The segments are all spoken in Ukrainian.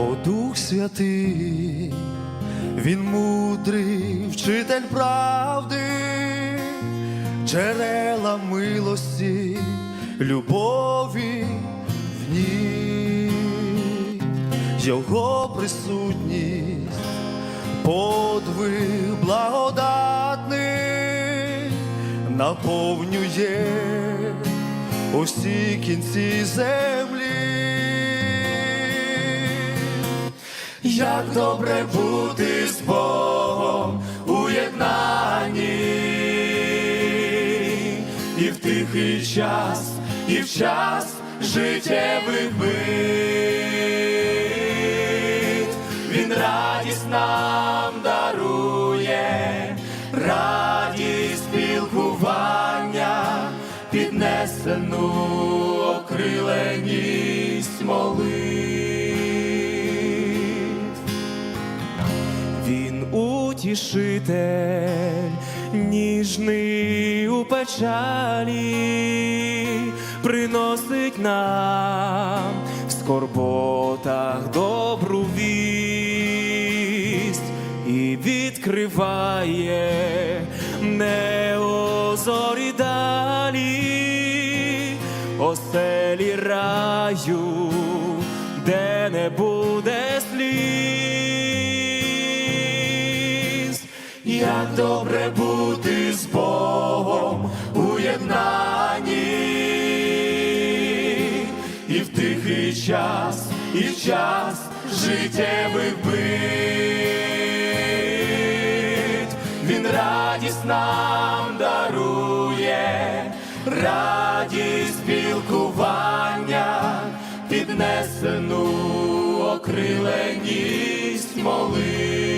О Дух Святий, Він мудрий вчитель правди, джерела милості, любові в ній, Його присутність, подвиг благодатний наповнює усі кінці землі. Як добре бути з Богом у єднанні, і в тихий час, і в час життєвих бит. Він радість нам дарує, утішитель, ніжний у печалі, приносить нам в скорботах добру вість і відкриває неозорі далі, оселі раю, де не буде сліз. Як добре бути з Богом у єднанні, і в тихий час, і в час життєвих бит. Він радість нам дарує, радість спілкування, піднесену окриленість молитв.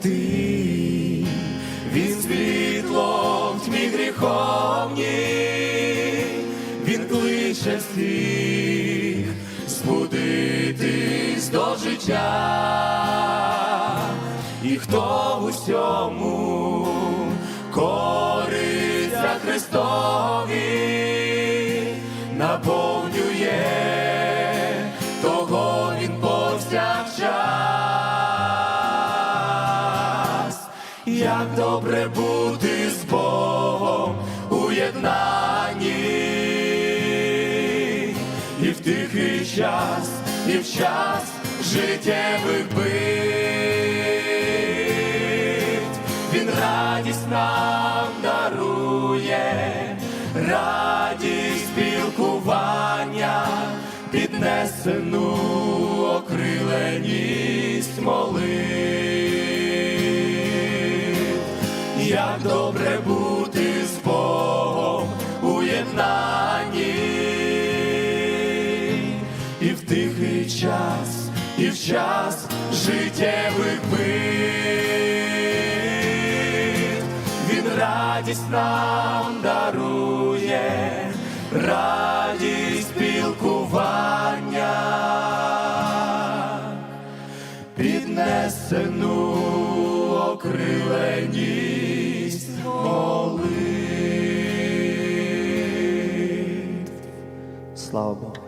Святий, він світло в тьмі гріховній, він кличе всіх збудитись до життя, і хто в усьому кориться Христові, наповнює Як добре бути з Богом у єднанні, і в тихий час, і в час життєвих бит. Він радість нам дарує, радість спілкування, піднесену окриленість молитв. Як добре бути з Богом у єднанні, і в тихий час, і в час життєвих бит. Він радість нам дарує, радість спілкування, піднесену окриленість молитв. Слава Богу.